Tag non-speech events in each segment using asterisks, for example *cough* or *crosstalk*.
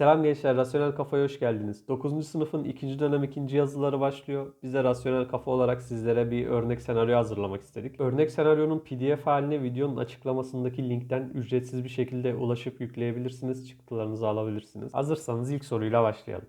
Selam gençler, Rasyonel Kafa'ya hoş geldiniz. 9. sınıfın 2. dönem 2. yazıları başlıyor. Biz de Rasyonel Kafa olarak sizlere bir örnek senaryo hazırlamak istedik. Örnek senaryonun PDF haline videonun açıklamasındaki linkten ücretsiz bir şekilde ulaşıp yükleyebilirsiniz. Çıktılarınızı alabilirsiniz. Hazırsanız ilk soruyla başlayalım.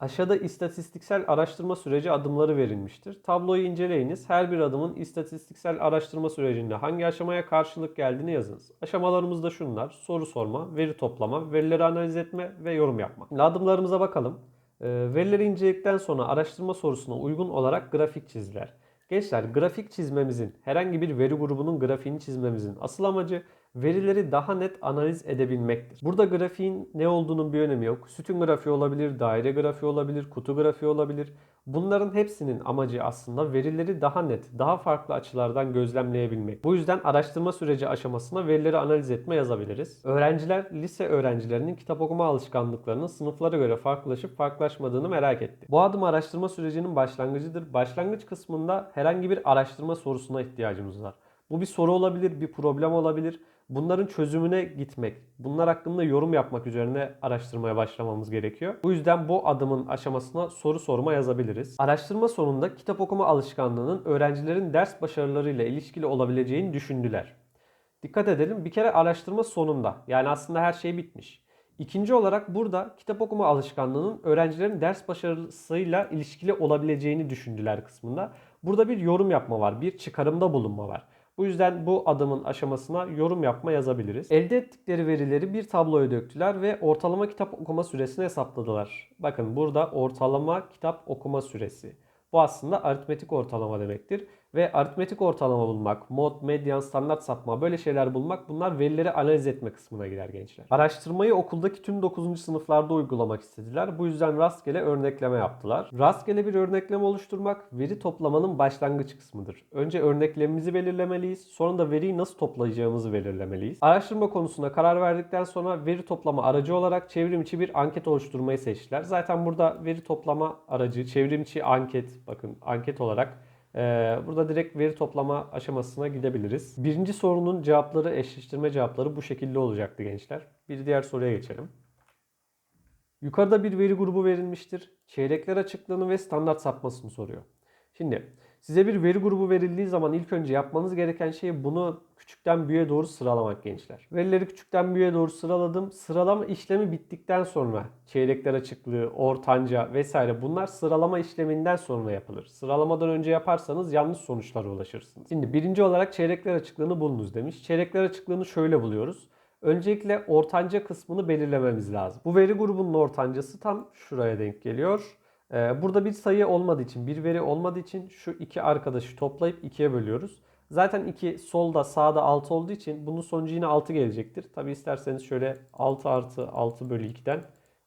Aşağıda istatistiksel araştırma süreci adımları verilmiştir. Tabloyu inceleyiniz. Her bir adımın istatistiksel araştırma sürecinde hangi aşamaya karşılık geldiğini yazınız. Aşamalarımız da şunlar. Soru sorma, veri toplama, verileri analiz etme ve yorum yapma. Şimdi adımlarımıza bakalım. Ee, verileri inceledikten sonra araştırma sorusuna uygun olarak grafik çizdiler. Gençler grafik çizmemizin, herhangi bir veri grubunun grafiğini çizmemizin asıl amacı verileri daha net analiz edebilmektir. Burada grafiğin ne olduğunun bir önemi yok. Sütun grafiği olabilir, daire grafiği olabilir, kutu grafiği olabilir. Bunların hepsinin amacı aslında verileri daha net, daha farklı açılardan gözlemleyebilmek. Bu yüzden araştırma süreci aşamasına verileri analiz etme yazabiliriz. Öğrenciler lise öğrencilerinin kitap okuma alışkanlıklarının sınıflara göre farklılaşıp farklılaşmadığını merak etti. Bu adım araştırma sürecinin başlangıcıdır. Başlangıç kısmında herhangi bir araştırma sorusuna ihtiyacımız var. Bu bir soru olabilir, bir problem olabilir. Bunların çözümüne gitmek, bunlar hakkında yorum yapmak üzerine araştırmaya başlamamız gerekiyor. Bu yüzden bu adımın aşamasına soru sorma yazabiliriz. Araştırma sonunda kitap okuma alışkanlığının öğrencilerin ders başarılarıyla ilişkili olabileceğini düşündüler. Dikkat edelim bir kere araştırma sonunda yani aslında her şey bitmiş. İkinci olarak burada kitap okuma alışkanlığının öğrencilerin ders başarısıyla ilişkili olabileceğini düşündüler kısmında. Burada bir yorum yapma var, bir çıkarımda bulunma var. Bu yüzden bu adımın aşamasına yorum yapma yazabiliriz. Elde ettikleri verileri bir tabloya döktüler ve ortalama kitap okuma süresini hesapladılar. Bakın burada ortalama kitap okuma süresi. Bu aslında aritmetik ortalama demektir. Ve aritmetik ortalama bulmak, mod, medyan, standart sapma böyle şeyler bulmak bunlar verileri analiz etme kısmına girer gençler. Araştırmayı okuldaki tüm 9. sınıflarda uygulamak istediler. Bu yüzden rastgele örnekleme yaptılar. Rastgele bir örnekleme oluşturmak veri toplamanın başlangıç kısmıdır. Önce örneklemimizi belirlemeliyiz. Sonra da veriyi nasıl toplayacağımızı belirlemeliyiz. Araştırma konusuna karar verdikten sonra veri toplama aracı olarak çevrim içi bir anket oluşturmayı seçtiler. Zaten burada veri toplama aracı, çevrim içi anket, bakın anket olarak Burada direkt veri toplama aşamasına gidebiliriz. Birinci sorunun cevapları, eşleştirme cevapları bu şekilde olacaktı gençler. Bir diğer soruya geçelim. Yukarıda bir veri grubu verilmiştir. Çeyrekler açıklığını ve standart sapmasını soruyor. Şimdi size bir veri grubu verildiği zaman ilk önce yapmanız gereken şey bunu küçükten büyüğe doğru sıralamak gençler. Verileri küçükten büyüğe doğru sıraladım. Sıralama işlemi bittikten sonra çeyrekler açıklığı, ortanca vesaire bunlar sıralama işleminden sonra yapılır. Sıralamadan önce yaparsanız yanlış sonuçlara ulaşırsınız. Şimdi birinci olarak çeyrekler açıklığını bulunuz demiş. Çeyrekler açıklığını şöyle buluyoruz. Öncelikle ortanca kısmını belirlememiz lazım. Bu veri grubunun ortancası tam şuraya denk geliyor. Ee, burada bir sayı olmadığı için, bir veri olmadığı için şu iki arkadaşı toplayıp ikiye bölüyoruz. Zaten 2 solda sağda 6 olduğu için bunun sonucu yine 6 gelecektir. Tabi isterseniz şöyle 6 artı 6 bölü 2'den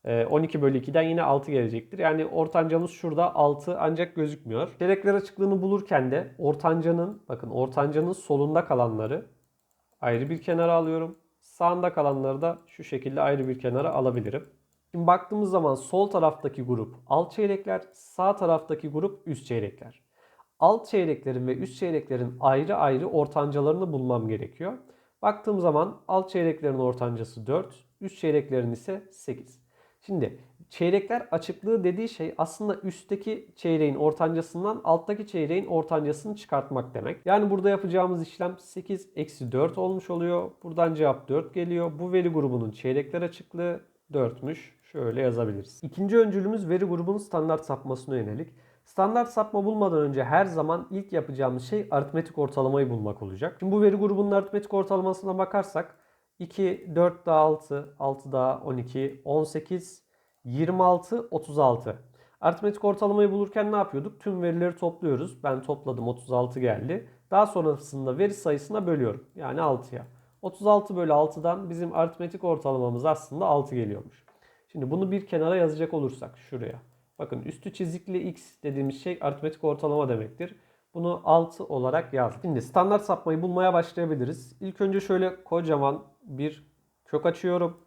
12 e, bölü 2'den yine 6 gelecektir. Yani ortancamız şurada 6 ancak gözükmüyor. Çeyrekler açıklığını bulurken de ortancanın bakın ortancanın solunda kalanları ayrı bir kenara alıyorum. Sağında kalanları da şu şekilde ayrı bir kenara alabilirim. Şimdi baktığımız zaman sol taraftaki grup alt çeyrekler, sağ taraftaki grup üst çeyrekler. Alt çeyreklerin ve üst çeyreklerin ayrı ayrı ortancalarını bulmam gerekiyor. Baktığım zaman alt çeyreklerin ortancası 4, üst çeyreklerin ise 8. Şimdi çeyrekler açıklığı dediği şey aslında üstteki çeyreğin ortancasından alttaki çeyreğin ortancasını çıkartmak demek. Yani burada yapacağımız işlem 8 eksi 4 olmuş oluyor. Buradan cevap 4 geliyor. Bu veri grubunun çeyrekler açıklığı 4'müş. Şöyle yazabiliriz. İkinci öncülümüz veri grubunun standart sapmasına yönelik. Standart sapma bulmadan önce her zaman ilk yapacağımız şey aritmetik ortalamayı bulmak olacak. Şimdi bu veri grubunun aritmetik ortalamasına bakarsak 2, 4 daha 6, 6 daha 12, 18, 26, 36. Aritmetik ortalamayı bulurken ne yapıyorduk? Tüm verileri topluyoruz. Ben topladım 36 geldi. Daha sonrasında veri sayısına bölüyorum. Yani 6'ya. 36 bölü 6'dan bizim aritmetik ortalamamız aslında 6 geliyormuş. Şimdi bunu bir kenara yazacak olursak şuraya. Bakın üstü çizikli x dediğimiz şey aritmetik ortalama demektir. Bunu 6 olarak yaz. Şimdi standart sapmayı bulmaya başlayabiliriz. İlk önce şöyle kocaman bir kök açıyorum.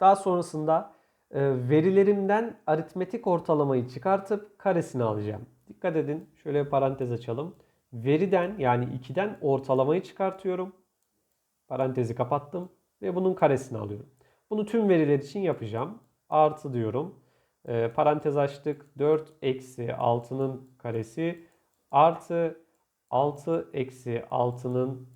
Daha sonrasında e, verilerimden aritmetik ortalamayı çıkartıp karesini alacağım. Dikkat edin şöyle bir parantez açalım. Veriden yani 2'den ortalamayı çıkartıyorum. Parantezi kapattım ve bunun karesini alıyorum. Bunu tüm veriler için yapacağım. Artı diyorum. Ee, parantez açtık. 4 eksi 6'nın karesi artı 6 eksi 6'nın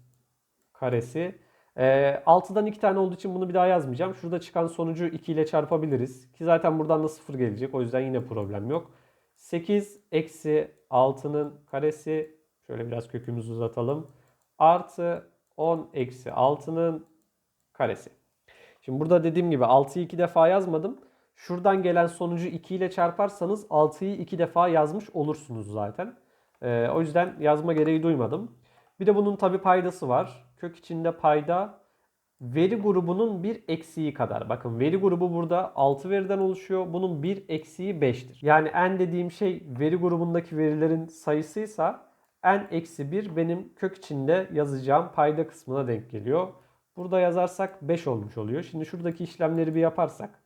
karesi. Ee, 6'dan 2 tane olduğu için bunu bir daha yazmayacağım. Şurada çıkan sonucu 2 ile çarpabiliriz. Ki zaten buradan da 0 gelecek. O yüzden yine problem yok. 8 eksi 6'nın karesi. Şöyle biraz kökümüzü uzatalım. Artı 10 eksi 6'nın karesi. Şimdi burada dediğim gibi 6'yı 2 defa yazmadım. Şuradan gelen sonucu 2 ile çarparsanız 6'yı 2 defa yazmış olursunuz zaten. Ee, o yüzden yazma gereği duymadım. Bir de bunun tabi paydası var. Kök içinde payda veri grubunun bir eksiği kadar. Bakın veri grubu burada 6 veriden oluşuyor. Bunun bir eksiği 5'tir. Yani n dediğim şey veri grubundaki verilerin sayısıysa n eksi 1 benim kök içinde yazacağım payda kısmına denk geliyor. Burada yazarsak 5 olmuş oluyor. Şimdi şuradaki işlemleri bir yaparsak.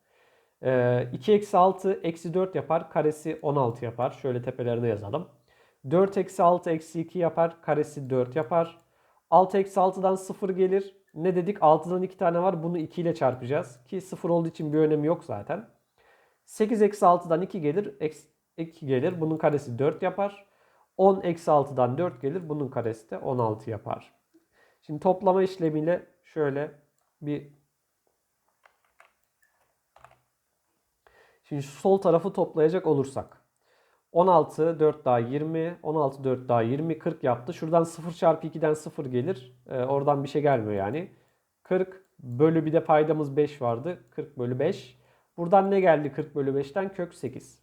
2 eksi 6 eksi 4 yapar. Karesi 16 yapar. Şöyle tepelerine yazalım. 4 eksi 6 eksi 2 yapar. Karesi 4 yapar. 6 eksi 6'dan 0 gelir. Ne dedik? 6'dan 2 tane var. Bunu 2 ile çarpacağız. Ki 0 olduğu için bir önemi yok zaten. 8 eksi 6'dan 2 gelir. Eksi 2 gelir. Bunun karesi 4 yapar. 10 eksi 6'dan 4 gelir. Bunun karesi de 16 yapar. Şimdi toplama işlemiyle şöyle bir Şimdi sol tarafı toplayacak olursak. 16, 4 daha 20, 16, 4 daha 20, 40 yaptı. Şuradan 0 çarpı 2'den 0 gelir. Ee, oradan bir şey gelmiyor yani. 40 bölü bir de paydamız 5 vardı. 40 bölü 5. Buradan ne geldi 40 bölü 5'ten? Kök 8.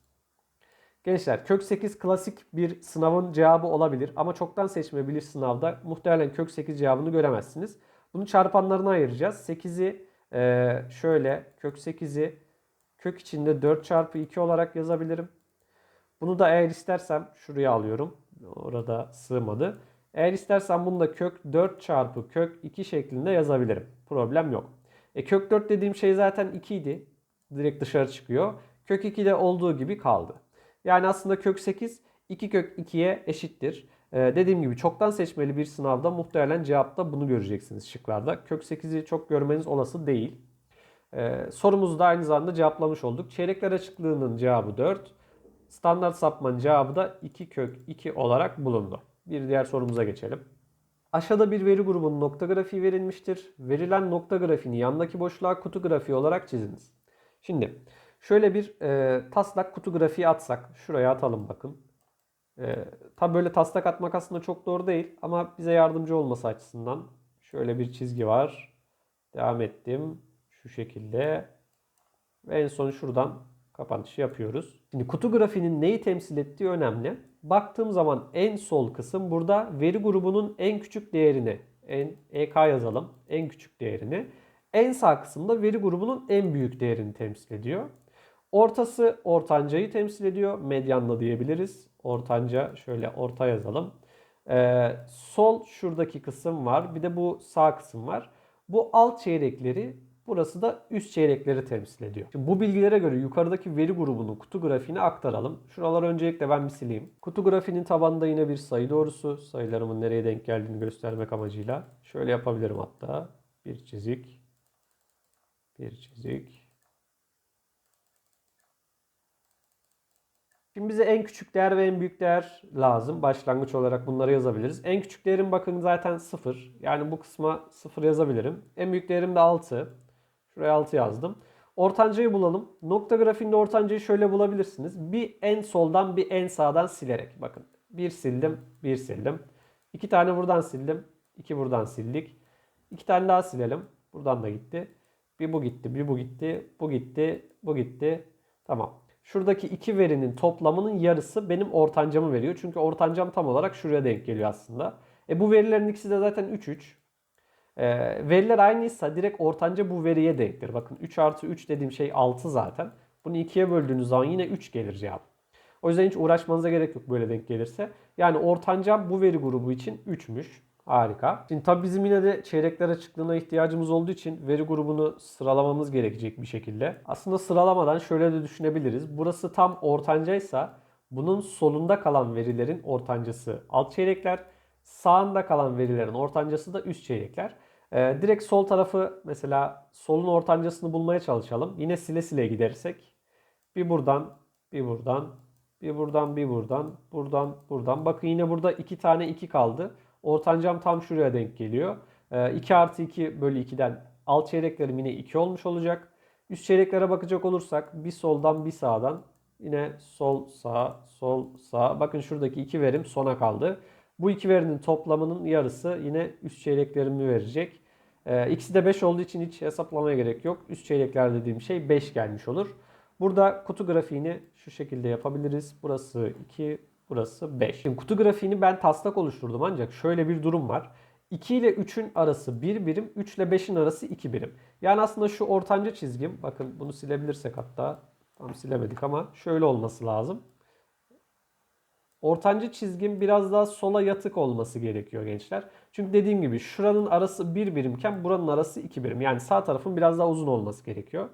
Gençler kök 8 klasik bir sınavın cevabı olabilir. Ama çoktan seçme bilir sınavda muhtemelen kök 8 cevabını göremezsiniz. Bunu çarpanlarına ayıracağız. 8'i e, şöyle kök 8'i kök içinde 4 çarpı 2 olarak yazabilirim. Bunu da eğer istersem şuraya alıyorum. Orada sığmadı. Eğer istersem bunu da kök 4 çarpı kök 2 şeklinde yazabilirim. Problem yok. E kök 4 dediğim şey zaten 2 idi. Direkt dışarı çıkıyor. Kök 2 de olduğu gibi kaldı. Yani aslında kök 8 2 kök 2'ye eşittir. Ee, dediğim gibi çoktan seçmeli bir sınavda muhtemelen cevapta bunu göreceksiniz şıklarda. Kök 8'i çok görmeniz olası değil. Ee, sorumuzu da aynı zamanda cevaplamış olduk. Çeyrekler açıklığının cevabı 4. Standart sapmanın cevabı da 2 kök 2 olarak bulundu. Bir diğer sorumuza geçelim. Aşağıda bir veri grubunun nokta grafiği verilmiştir. Verilen nokta grafiğini yandaki boşluğa kutu grafiği olarak çiziniz. Şimdi şöyle bir e, taslak kutu grafiği atsak. Şuraya atalım bakın. E, tabi böyle taslak atmak aslında çok doğru değil. Ama bize yardımcı olması açısından. Şöyle bir çizgi var. Devam ettim. Şu şekilde. Ve en son şuradan kapanışı yapıyoruz. Şimdi kutu grafiğinin neyi temsil ettiği önemli. Baktığım zaman en sol kısım burada veri grubunun en küçük değerini, en EK yazalım, en küçük değerini. En sağ kısımda veri grubunun en büyük değerini temsil ediyor. Ortası ortancayı temsil ediyor. Medyanla diyebiliriz. Ortanca şöyle orta yazalım. Ee, sol şuradaki kısım var. Bir de bu sağ kısım var. Bu alt çeyrekleri Burası da üst çeyrekleri temsil ediyor. Şimdi bu bilgilere göre yukarıdaki veri grubunun kutu grafiğini aktaralım. Şuraları öncelikle ben bir sileyim. Kutu grafiğinin tabanında yine bir sayı doğrusu. Sayılarımın nereye denk geldiğini göstermek amacıyla. Şöyle yapabilirim hatta. Bir çizik. Bir çizik. Şimdi bize en küçük değer ve en büyük değer lazım. Başlangıç olarak bunları yazabiliriz. En küçük değerim bakın zaten 0. Yani bu kısma 0 yazabilirim. En büyük değerim de 6. Şuraya 6 yazdım. Ortancayı bulalım. Nokta grafiğinde ortancayı şöyle bulabilirsiniz. Bir en soldan bir en sağdan silerek. Bakın bir sildim, bir sildim. İki tane buradan sildim. iki buradan sildik. İki tane daha silelim. Buradan da gitti. Bir bu gitti, bir bu gitti, bu gitti, bu gitti. Tamam. Şuradaki iki verinin toplamının yarısı benim ortancamı veriyor. Çünkü ortancam tam olarak şuraya denk geliyor aslında. E bu verilerin ikisi de zaten 3 3. E, veriler aynıysa direkt ortanca bu veriye denktir. Bakın 3 artı 3 dediğim şey 6 zaten. Bunu 2'ye böldüğünüz zaman yine 3 gelir cevap. O yüzden hiç uğraşmanıza gerek yok böyle denk gelirse. Yani ortancam bu veri grubu için 3'müş. Harika. Şimdi tabii bizim yine de çeyrekler açıklığına ihtiyacımız olduğu için veri grubunu sıralamamız gerekecek bir şekilde. Aslında sıralamadan şöyle de düşünebiliriz. Burası tam ortancaysa bunun solunda kalan verilerin ortancası alt çeyrekler, sağında kalan verilerin ortancası da üst çeyrekler. Ee, direkt sol tarafı mesela solun ortancasını bulmaya çalışalım. Yine sile sile gidersek bir buradan, bir buradan, bir buradan, bir buradan, buradan, buradan. Bakın yine burada iki tane 2 kaldı. Ortancam tam şuraya denk geliyor. Ee, 2 artı 2 bölü 2'den alt çeyreklerim yine 2 olmuş olacak. Üst çeyreklere bakacak olursak bir soldan bir sağdan yine sol sağ sol sağ. Bakın şuradaki iki verim sona kaldı. Bu iki verinin toplamının yarısı yine üst çeyreklerimi verecek. Ee, de 5 olduğu için hiç hesaplamaya gerek yok. Üst çeyrekler dediğim şey 5 gelmiş olur. Burada kutu grafiğini şu şekilde yapabiliriz. Burası 2, burası 5. Şimdi kutu grafiğini ben taslak oluşturdum ancak şöyle bir durum var. 2 ile 3'ün arası 1 birim, 3 ile 5'in arası 2 birim. Yani aslında şu ortanca çizgim, bakın bunu silebilirsek hatta, tam silemedik ama şöyle olması lazım. Ortanca çizgim biraz daha sola yatık olması gerekiyor gençler. Çünkü dediğim gibi şuranın arası 1 birimken buranın arası 2 birim. Yani sağ tarafın biraz daha uzun olması gerekiyor.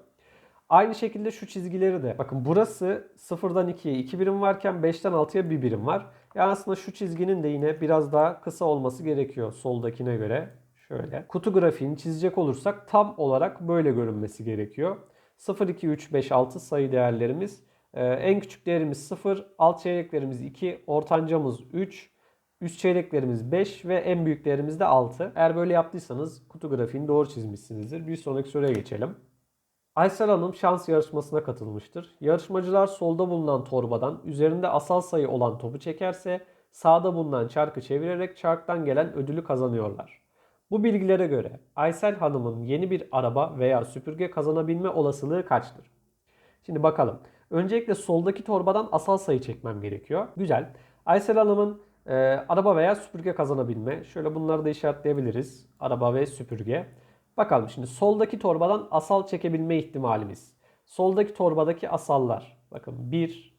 Aynı şekilde şu çizgileri de. Bakın burası 0'dan 2'ye 2 birim varken 5'ten 6'ya 1 birim var. Yani aslında şu çizginin de yine biraz daha kısa olması gerekiyor soldakine göre. Şöyle. Kutu grafiğini çizecek olursak tam olarak böyle görünmesi gerekiyor. 0, 2, 3, 5, 6 sayı değerlerimiz. Ee, en küçük değerimiz 0, alt çeyreklerimiz 2, ortancamız 3, üst çeyreklerimiz 5 ve en büyük değerimiz de 6. Eğer böyle yaptıysanız kutu grafiğini doğru çizmişsinizdir. Bir sonraki soruya geçelim. Aysel Hanım şans yarışmasına katılmıştır. Yarışmacılar solda bulunan torbadan üzerinde asal sayı olan topu çekerse sağda bulunan çarkı çevirerek çarktan gelen ödülü kazanıyorlar. Bu bilgilere göre Aysel Hanım'ın yeni bir araba veya süpürge kazanabilme olasılığı kaçtır? Şimdi bakalım. Öncelikle soldaki torbadan asal sayı çekmem gerekiyor. Güzel. Aysel Hanım'ın e, araba veya süpürge kazanabilme. Şöyle bunları da işaretleyebiliriz. Araba ve süpürge. Bakalım şimdi soldaki torbadan asal çekebilme ihtimalimiz. Soldaki torbadaki asallar. Bakın 1,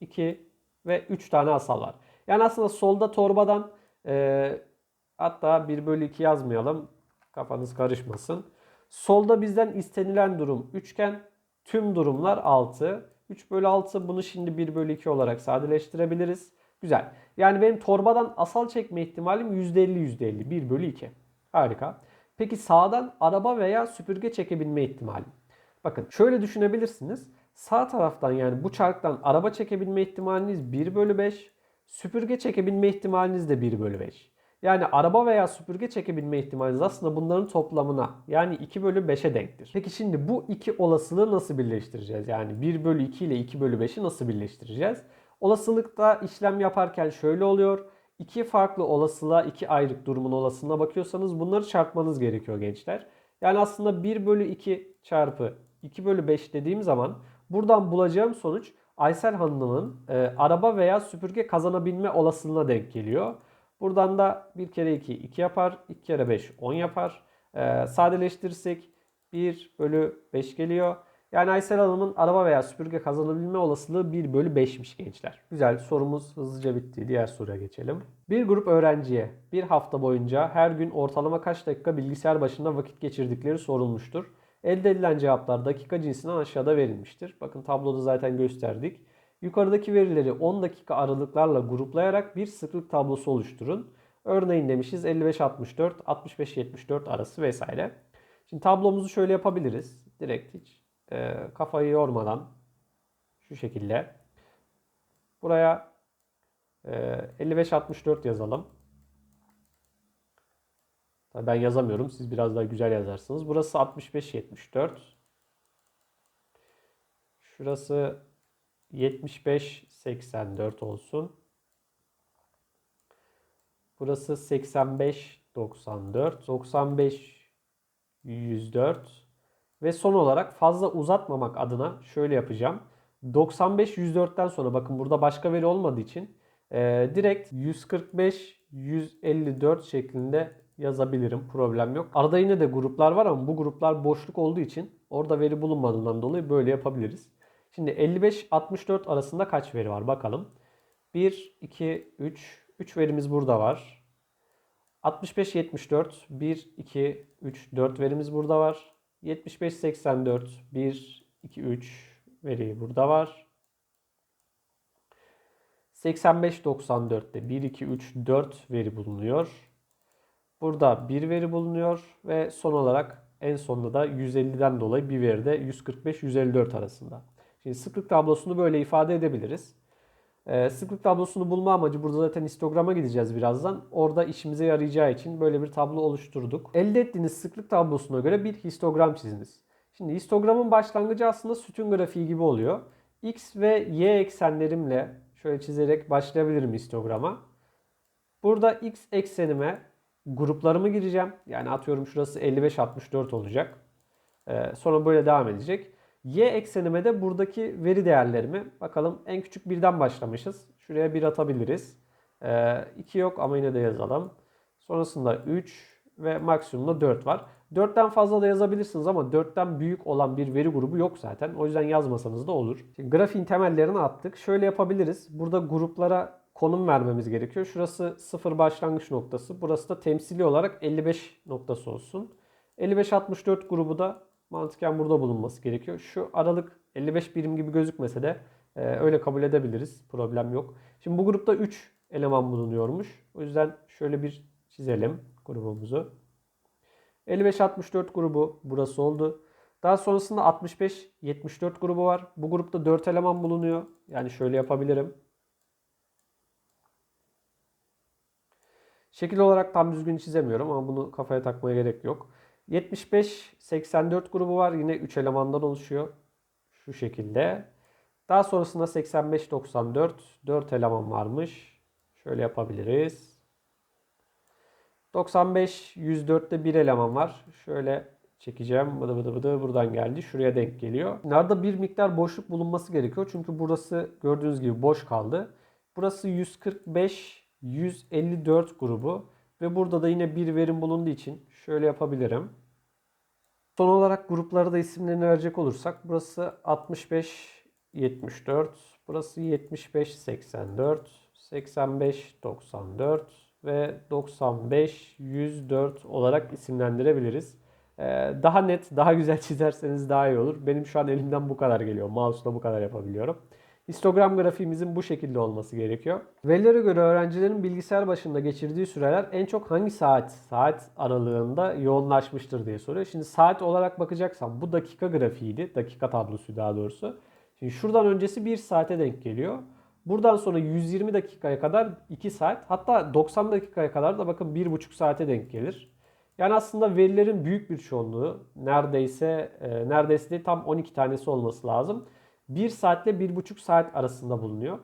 2 ve 3 tane asal var. Yani aslında solda torbadan e, hatta 1 bölü 2 yazmayalım. Kafanız karışmasın. Solda bizden istenilen durum üçgen. Tüm durumlar 6. 3 bölü 6 bunu şimdi 1 bölü 2 olarak sadeleştirebiliriz. Güzel. Yani benim torbadan asal çekme ihtimalim %50 %50. 1 bölü 2. Harika. Peki sağdan araba veya süpürge çekebilme ihtimali. Bakın şöyle düşünebilirsiniz. Sağ taraftan yani bu çarktan araba çekebilme ihtimaliniz 1 bölü 5. Süpürge çekebilme ihtimaliniz de 1 bölü 5. Yani araba veya süpürge çekebilme ihtimaliniz aslında bunların toplamına yani 2 bölü 5'e denktir. Peki şimdi bu iki olasılığı nasıl birleştireceğiz? Yani 1 bölü 2 ile 2 bölü 5'i nasıl birleştireceğiz? Olasılıkta işlem yaparken şöyle oluyor iki farklı olasılığa, iki ayrık durumun olasılığına bakıyorsanız bunları çarpmanız gerekiyor gençler. Yani aslında 1 bölü 2 çarpı 2 bölü 5 dediğim zaman buradan bulacağım sonuç Aysel Hanım'ın e, araba veya süpürge kazanabilme olasılığına denk geliyor. Buradan da 1 kere 2 2 yapar, 2 kere 5 10 yapar. E, sadeleştirirsek 1 bölü 5 geliyor. Yani Aysel Hanım'ın araba veya süpürge kazanabilme olasılığı 1 bölü 5'miş gençler. Güzel sorumuz hızlıca bitti. Diğer soruya geçelim. Bir grup öğrenciye bir hafta boyunca her gün ortalama kaç dakika bilgisayar başında vakit geçirdikleri sorulmuştur. Elde edilen cevaplar dakika cinsinden aşağıda verilmiştir. Bakın tabloda zaten gösterdik. Yukarıdaki verileri 10 dakika aralıklarla gruplayarak bir sıklık tablosu oluşturun. Örneğin demişiz 55-64, 65-74 arası vesaire. Şimdi tablomuzu şöyle yapabiliriz. Direkt hiç e, kafayı yormadan şu şekilde buraya e, 55-64 yazalım. Tabii ben yazamıyorum. Siz biraz daha güzel yazarsınız. Burası 65-74. Şurası 75-84 olsun. Burası 85-94. 95-104. Ve son olarak fazla uzatmamak adına şöyle yapacağım. 95-104'ten sonra bakın burada başka veri olmadığı için e, direkt 145-154 şeklinde yazabilirim. Problem yok. Arada yine de gruplar var ama bu gruplar boşluk olduğu için orada veri bulunmadığından dolayı böyle yapabiliriz. Şimdi 55-64 arasında kaç veri var bakalım. 1, 2, 3. 3 verimiz burada var. 65-74. 1, 2, 3, 4 verimiz burada var. 75 84 1 2 3 veri burada var. 85 94'te 1 2 3 4 veri bulunuyor. Burada bir veri bulunuyor ve son olarak en sonunda da 150'den dolayı bir veri de 145-154 arasında. Şimdi sıklık tablosunu böyle ifade edebiliriz. Ee, sıklık tablosunu bulma amacı burada zaten histograma gideceğiz birazdan. Orada işimize yarayacağı için böyle bir tablo oluşturduk. Elde ettiğiniz sıklık tablosuna göre bir histogram çiziniz. Şimdi histogramın başlangıcı aslında sütun grafiği gibi oluyor. X ve Y eksenlerimle şöyle çizerek başlayabilirim histograma. Burada X eksenime gruplarımı gireceğim. Yani atıyorum şurası 55-64 olacak. Ee, sonra böyle devam edecek. Y eksenime de buradaki veri değerlerimi bakalım en küçük birden başlamışız. Şuraya bir atabiliriz. 2 yok ama yine de yazalım. Sonrasında 3 ve maksimumda 4 var. 4'ten fazla da yazabilirsiniz ama 4'ten büyük olan bir veri grubu yok zaten. O yüzden yazmasanız da olur. Şimdi grafiğin temellerini attık. Şöyle yapabiliriz. Burada gruplara konum vermemiz gerekiyor. Şurası 0 başlangıç noktası. Burası da temsili olarak 55 noktası olsun. 55-64 grubu da mantıken burada bulunması gerekiyor. Şu aralık 55 birim gibi gözükmese de e, öyle kabul edebiliriz. Problem yok. Şimdi bu grupta 3 eleman bulunuyormuş. O yüzden şöyle bir çizelim grubumuzu. 55-64 grubu burası oldu. Daha sonrasında 65-74 grubu var. Bu grupta 4 eleman bulunuyor. Yani şöyle yapabilirim. Şekil olarak tam düzgün çizemiyorum ama bunu kafaya takmaya gerek yok. 75-84 grubu var. Yine 3 elemandan oluşuyor. Şu şekilde. Daha sonrasında 85-94 4 eleman varmış. Şöyle yapabiliriz. 95-104'te 1 eleman var. Şöyle çekeceğim. Bıdı bıdı bıdı buradan geldi. Şuraya denk geliyor. Nerede bir miktar boşluk bulunması gerekiyor. Çünkü burası gördüğünüz gibi boş kaldı. Burası 145 154 grubu ve burada da yine bir verim bulunduğu için şöyle yapabilirim. Son olarak grupları da isimlerini verecek olursak burası 65 74, burası 75 84, 85 94 ve 95 104 olarak isimlendirebiliriz. Ee, daha net, daha güzel *laughs* çizerseniz daha iyi olur. Benim şu an elimden bu kadar geliyor. Mouse'la bu kadar yapabiliyorum. Histogram grafiğimizin bu şekilde olması gerekiyor. Verilere göre öğrencilerin bilgisayar başında geçirdiği süreler en çok hangi saat saat aralığında yoğunlaşmıştır diye soruyor. Şimdi saat olarak bakacaksam bu dakika grafiğiydi. Dakika tablosu daha doğrusu. Şimdi şuradan öncesi 1 saate denk geliyor. Buradan sonra 120 dakikaya kadar 2 saat hatta 90 dakikaya kadar da bakın 1,5 saate denk gelir. Yani aslında verilerin büyük bir çoğunluğu neredeyse e, neredeyse değil, tam 12 tanesi olması lazım. 1 saatle 1,5 saat arasında bulunuyor.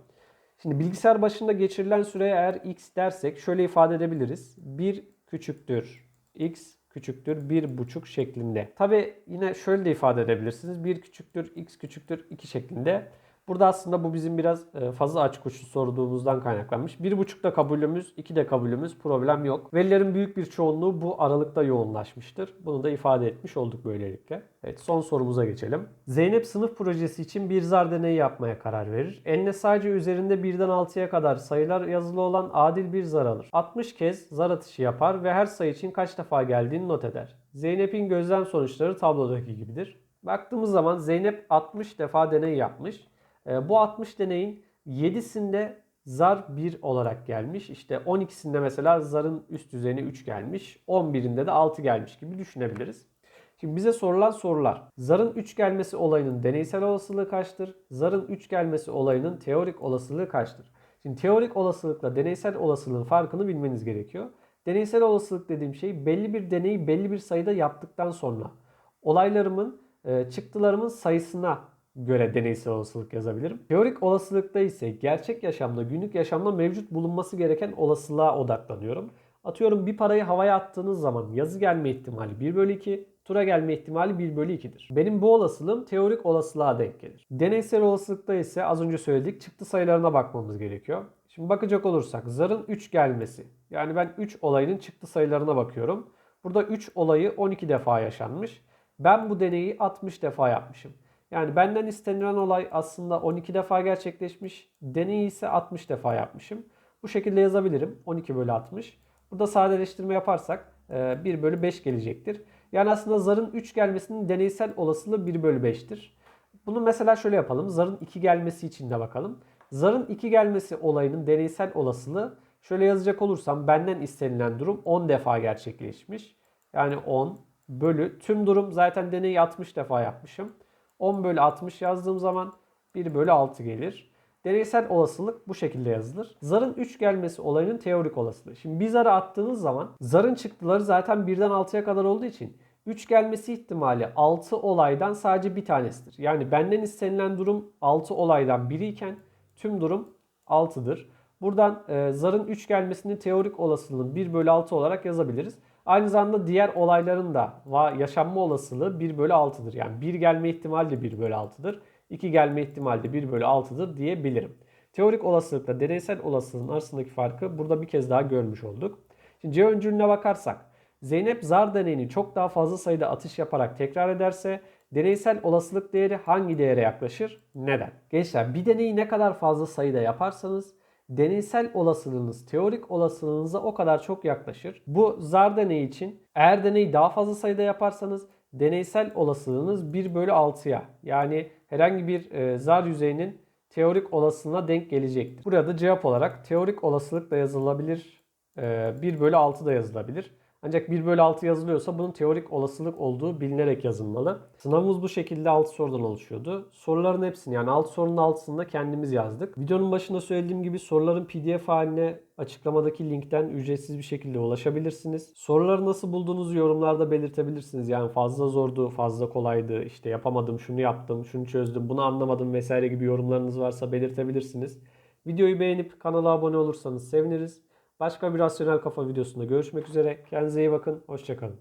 Şimdi bilgisayar başında geçirilen süreye eğer x dersek şöyle ifade edebiliriz. 1 küçüktür x küçüktür 1,5 şeklinde. Tabi yine şöyle de ifade edebilirsiniz. 1 küçüktür x küçüktür 2 şeklinde. Burada aslında bu bizim biraz e, fazla açık uçlu sorduğumuzdan kaynaklanmış. 1.5 da kabulümüz, 2 de kabulümüz problem yok. Verilerin büyük bir çoğunluğu bu aralıkta yoğunlaşmıştır. Bunu da ifade etmiş olduk böylelikle. Evet son sorumuza geçelim. Zeynep sınıf projesi için bir zar deneyi yapmaya karar verir. Eline sadece üzerinde 1'den 6'ya kadar sayılar yazılı olan adil bir zar alır. 60 kez zar atışı yapar ve her sayı için kaç defa geldiğini not eder. Zeynep'in gözlem sonuçları tablodaki gibidir. Baktığımız zaman Zeynep 60 defa deney yapmış. E, bu 60 deneyin 7'sinde zar 1 olarak gelmiş. İşte 12'sinde mesela zarın üst düzeni 3 gelmiş. 11'inde de 6 gelmiş gibi düşünebiliriz. Şimdi bize sorulan sorular. Zarın 3 gelmesi olayının deneysel olasılığı kaçtır? Zarın 3 gelmesi olayının teorik olasılığı kaçtır? Şimdi teorik olasılıkla deneysel olasılığın farkını bilmeniz gerekiyor. Deneysel olasılık dediğim şey belli bir deneyi belli bir sayıda yaptıktan sonra olaylarımın, e, çıktılarımın sayısına göre deneysel olasılık yazabilirim. Teorik olasılıkta ise gerçek yaşamda, günlük yaşamda mevcut bulunması gereken olasılığa odaklanıyorum. Atıyorum bir parayı havaya attığınız zaman yazı gelme ihtimali 1 bölü 2, tura gelme ihtimali 1 bölü 2'dir. Benim bu olasılığım teorik olasılığa denk gelir. Deneysel olasılıkta ise az önce söyledik çıktı sayılarına bakmamız gerekiyor. Şimdi bakacak olursak zarın 3 gelmesi. Yani ben 3 olayının çıktı sayılarına bakıyorum. Burada 3 olayı 12 defa yaşanmış. Ben bu deneyi 60 defa yapmışım. Yani benden istenilen olay aslında 12 defa gerçekleşmiş. Deneyi ise 60 defa yapmışım. Bu şekilde yazabilirim. 12 bölü 60. Burada sadeleştirme yaparsak 1 e, bölü 5 gelecektir. Yani aslında zarın 3 gelmesinin deneysel olasılığı 1 bölü 5'tir. Bunu mesela şöyle yapalım. Zarın 2 gelmesi için de bakalım. Zarın 2 gelmesi olayının deneysel olasılığı Şöyle yazacak olursam benden istenilen durum 10 defa gerçekleşmiş. Yani 10 bölü tüm durum zaten deneyi 60 defa yapmışım. 10 bölü 60 yazdığım zaman 1 bölü 6 gelir. Deneysel olasılık bu şekilde yazılır. Zarın 3 gelmesi olayının teorik olasılığı. Şimdi bir zarı attığınız zaman zarın çıktıları zaten 1'den 6'ya kadar olduğu için 3 gelmesi ihtimali 6 olaydan sadece bir tanesidir. Yani benden istenilen durum 6 olaydan biri iken tüm durum 6'dır. Buradan e, zarın 3 gelmesinin teorik olasılığını 1 bölü 6 olarak yazabiliriz. Aynı zamanda diğer olayların da yaşanma olasılığı 1 bölü 6'dır. Yani 1 gelme ihtimali de 1 bölü 6'dır. 2 gelme ihtimali de 1 bölü 6'dır diyebilirim. Teorik olasılıkla deneysel olasılığın arasındaki farkı burada bir kez daha görmüş olduk. Şimdi C öncülüne bakarsak Zeynep zar deneyini çok daha fazla sayıda atış yaparak tekrar ederse deneysel olasılık değeri hangi değere yaklaşır? Neden? Gençler bir deneyi ne kadar fazla sayıda yaparsanız deneysel olasılığınız teorik olasılığınıza o kadar çok yaklaşır. Bu zar deneyi için eğer deneyi daha fazla sayıda yaparsanız deneysel olasılığınız 1 bölü 6'ya yani herhangi bir e, zar yüzeyinin teorik olasılığına denk gelecektir. Burada cevap olarak teorik olasılık da yazılabilir. e, 1 bölü 6 da yazılabilir. Ancak 1 bölü 6 yazılıyorsa bunun teorik olasılık olduğu bilinerek yazılmalı. Sınavımız bu şekilde 6 sorudan oluşuyordu. Soruların hepsini yani 6 sorunun 6'sını da kendimiz yazdık. Videonun başında söylediğim gibi soruların pdf haline açıklamadaki linkten ücretsiz bir şekilde ulaşabilirsiniz. Soruları nasıl bulduğunuzu yorumlarda belirtebilirsiniz. Yani fazla zordu, fazla kolaydı, işte yapamadım, şunu yaptım, şunu çözdüm, bunu anlamadım vesaire gibi yorumlarınız varsa belirtebilirsiniz. Videoyu beğenip kanala abone olursanız seviniriz. Başka bir rasyonel kafa videosunda görüşmek üzere. Kendinize iyi bakın. Hoşçakalın.